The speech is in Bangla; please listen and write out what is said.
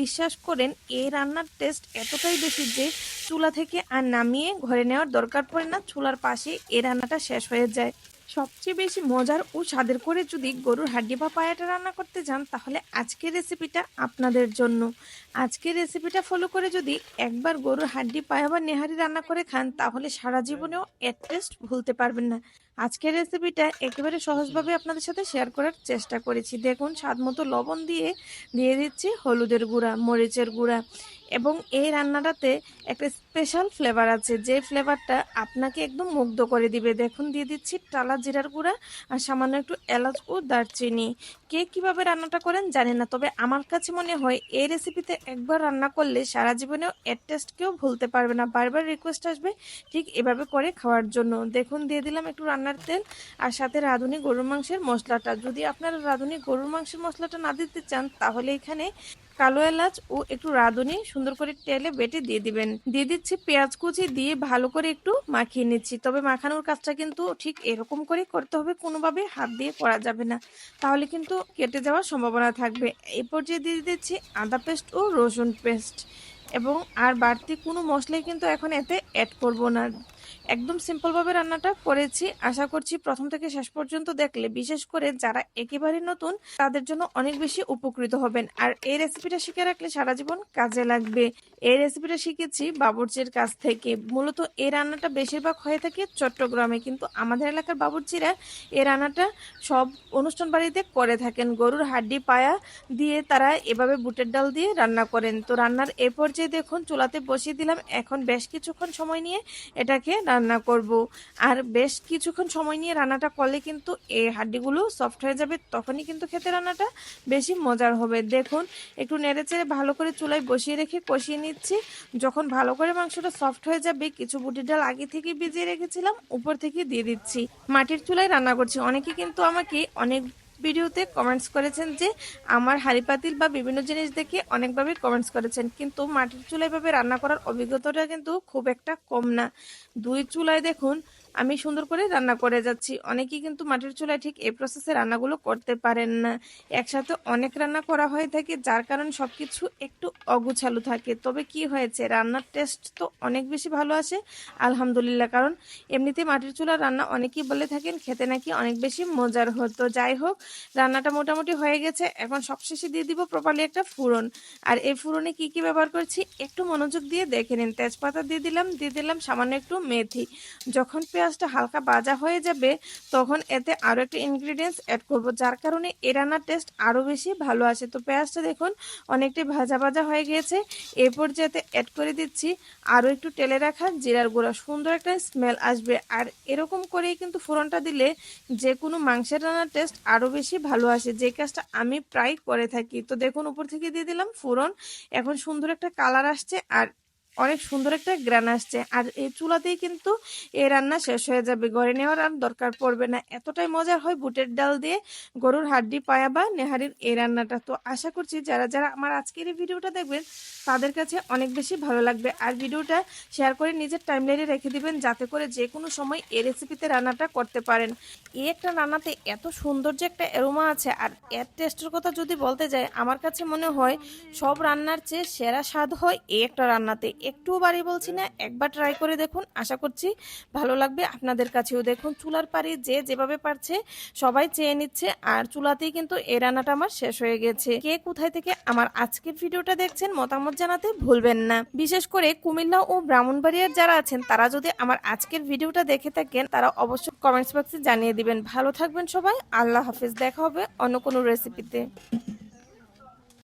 বিশ্বাস করেন, এই রান্নার টেস্ট এতটাই বেশি যে চুলা থেকে আর নামিয়ে ঘরে নেওয়ার দরকার পড়ে না, চুলার পাশে এ রান্নাটা শেষ হয়ে যায়। সবচেয়ে বেশি মজার ও স্বাদের করে যদি গরুর হাড্ডি বা পায়াটা রান্না করতে যান তাহলে আজকের রেসিপিটা আপনাদের জন্য। আজকের রেসিপিটা ফলো করে যদি একবার গরুর হাড্ডি পায়া বা নেহারি রান্না করে খান তাহলে সারা জীবনেও এর টেস্ট ভুলতে পারবেন না। আজকের রেসিপিটা একেবারে সহজভাবে আপনাদের সাথে শেয়ার করার চেষ্টা করেছি। দেখুন স্বাদ মতো লবণ দিয়ে দিয়ে দিচ্ছি হলুদের গুঁড়া মরিচের গুঁড়া। এবং এই রান্নাটাতে একটা স্পেশাল ফ্লেভার আছে। যে ফ্লেভারটা আপনাকে একদম মুগ্ধ করে দিবে। দেখুন, দিয়ে দিচ্ছি টালা জিরার গুঁড়া আর সামান্য একটু এলাচ ও দারচিনি। কে কীভাবে রান্নাটা করেন জানি না, তবে আমার কাছে মনে হয় এই রেসিপিতে একবার রান্না করলে সারা জীবনেও এর টেস্ট কেউ ভুলতে পারবে না। বারবার রিকোয়েস্ট আসবে ঠিক এভাবে করে খাওয়ার জন্য। দেখুন, দিয়ে দিলাম একটু রান্নার তেল আর সাথে রাঁধুনি গরুর মাংসের মশলাটা। যদি আপনারা রাঁধুনি গরুর মাংসের মশলাটা না দিতে চান, তাহলে এখানে কালো এলাচ ও একটু রাঁধুনি সুন্দর করে তেলে বেটে দিয়ে দিবেন। দিয়ে দিচ্ছি পেঁয়াজ কুচি দিয়ে ভালো করে একটু মাখিয়ে নিচ্ছি। তবে মাখানোর কাজটা কিন্তু ঠিক এরকম করে করতে হবে, কোনোভাবে হাত দিয়ে করা যাবে না। তাহলে কিন্তু কেটে যাওয়ার সম্ভাবনা থাকবে। এই পর্যায়ে দিয়ে দিচ্ছি আদা পেস্ট ও রসুন পেস্ট। এবং আর বাড়তি কোনো মশলাই কিন্তু এখন এতে অ্যাড করব না। একদম সিম্পলভাবে রান্নাটা করেছি। আশা করছি প্রথম থেকে শেষ পর্যন্ত দেখলে, বিশেষ করে যারা একেবারে নতুন, তাদের জন্য অনেক বেশি উপকৃত হবেন। আর এই রেসিপিটা শিখে রাখলে সারা জীবন কাজে লাগবে। এই রেসিপিটা শিখেছি বাবুর্চির কাছ থেকে। মূলত এই রান্নাটা বেশিরভাগ হয়ে থাকে চট্টগ্রামে, কিন্তু আমাদের এলাকার বাবুর্চিরা এই রান্নাটা সব অনুষ্ঠান বাড়িতে করে থাকেন। গরুর হাড্ডি পায়া দিয়ে তারা এভাবে বুটের ডাল দিয়ে রান্না করেন। তো রান্নার এ পর্যায়ে দেখুন, চুলাতে বসিয়ে দিলাম। এখন বেশ কিছুক্ষণ সময় নিয়ে এটাকে রান্না করব। আর বেশ কিছুক্ষণ সময় নিয়ে রান্নাটা করলে কিন্তু এই হাড্ডিগুলো সফট হয়ে যাবে, তখনই কিন্তু খেতে রান্নাটা বেশি মজার হবে। দেখুন, একটু নেড়ে চেড়ে ভালো করে চুলায় বসিয়ে রেখে কষিয়ে নিচ্ছি। যখন ভালো করে মাংসটা সফট হয়ে যাবে, কিছু বুটির ডাল আগে থেকে ভিজিয়ে রেখেছিলাম, উপর থেকে দিয়ে দিচ্ছি। মাটির চুলায় রান্না করছি। অনেকে কিন্তু আমাকে অনেক ভিডিওতে কমেন্টস করেছেন যে, আমার হাড়ি পাতিল বা বিভিন্ন জিনিস দেখে অনেকভাবে কমেন্টস করেছেন, কিন্তু মাটির চুলায় ভাবে রান্না করার অভিজ্ঞতাটা কিন্তু খুব একটা কম না। দুই চুলায় দেখুন আমি সুন্দর করে রান্না করে যাচ্ছি। অনেকেই কিন্তু মাটির চুলায় ঠিক এই প্রসেসে রান্নাগুলো করতে পারেন না। একসাথে অনেক রান্না করা হয়ে থাকে, যার কারণে সবকিছু একটু অগুছালো থাকে। তবে কি হয়েছে, রান্নার টেস্ট তো অনেক বেশি ভালো আসে, আলহামদুলিল্লাহ। কারণ এমনিতে মাটির চুলার রান্না অনেকেই বলে থাকেন, খেতে নাকি অনেক বেশি মজার হতো। যাই হোক, রান্নাটা মোটামুটি হয়ে গেছে। এখন সবশেষে দিয়ে দিব প্রপারলি একটা ফুরন। আর এই ফুরনে কি কি ব্যবহার করছি, একটু মনোযোগ দিয়ে দেখে নিন। তেজপাতা দিয়ে দিলাম দিয়ে দিলাম সামান্য একটু মেথি। যখন পেঁয়াজটা হালকা ভাজা হয়ে যাবে, তখন এতে আরও একটা ইনগ্রিডিয়েন্টস অ্যাড করব, যার কারণে এ রান্নার টেস্ট আরও বেশি ভালো আসে। তো পেঁয়াজটা দেখুন অনেকটাই ভাজা ভাজা হয়ে গিয়েছে। এরপর যাতে অ্যাড করে দিচ্ছি আরও একটু তেলে রাখা জিরার গুঁড়া। সুন্দর একটা স্মেল আসবে। আর এরকম করেই কিন্তু ফোড়নটা দিলে যে কোনো মাংসের রান্নার টেস্ট আরও বেশি ভালো আসে। যে কাজটা আমি প্রায় করে থাকি। তো দেখুন, উপর থেকে দিয়ে দিলাম ফোড়ন। এখন সুন্দর একটা কালার আসছে। আর অনেক সুন্দর একটা গ্রান আসছে। আর এই চুলাতেই কিন্তু এই রান্না শেষ হয়ে যাবে। ঘরে নেওয়ার আর দরকার পড়বে না। এতটাই মজার হয় বুটের ডাল দিয়ে গরুর হাড্ডি পায়া বা নেহারির এই রান্নাটা। তো আশা করছি যারা যারা আমার আজকের এই ভিডিওটা দেখবেন, তাদের কাছে অনেক বেশি ভালো লাগবে। আর ভিডিওটা শেয়ার করে নিজের টাইমলাইনে রেখে দিবেন, যাতে করে যে কোনো সময় এই রেসিপিতে রান্নাটা করতে পারেন। এই একটা রান্নাতে এত সুন্দর যে একটা এরোমা আছে। আর এর টেস্টের কথা যদি বলতে যাই, আমার কাছে মনে হয় সব রান্নার চেয়ে সেরা স্বাদ হয় এই একটা রান্নাতে। একটুও বাড়ি বলছি না, একবার ট্রাই করে দেখুন, আশা করছি ভালো লাগবে। আপনাদের কাছেও দেখুন, চুলার পাড়ি যে যেভাবে পারছে, সবাই চেয়ে নিচ্ছে, আর চুলাতেই কিন্তু এই রান্নাটা আমার শেষ হয়ে গেছে। কে কোথায় থেকে আমার আজকের ভিডিওটা দেখছেন, মতামত জানাতে ভুলবেন না। বিশেষ করে কুমিল্লা ও ব্রাহ্মণবাড়িয়ার যারা আছেন, তারা যদি আমার আজকের ভিডিওটা দেখে থাকেন, তারা অবশ্যই কমেন্টস বক্সে জানিয়ে দিবেন। ভালো থাকবেন সবাই, আল্লাহ হাফিজ, দেখা হবে অন্য কোনো রেসিপিতে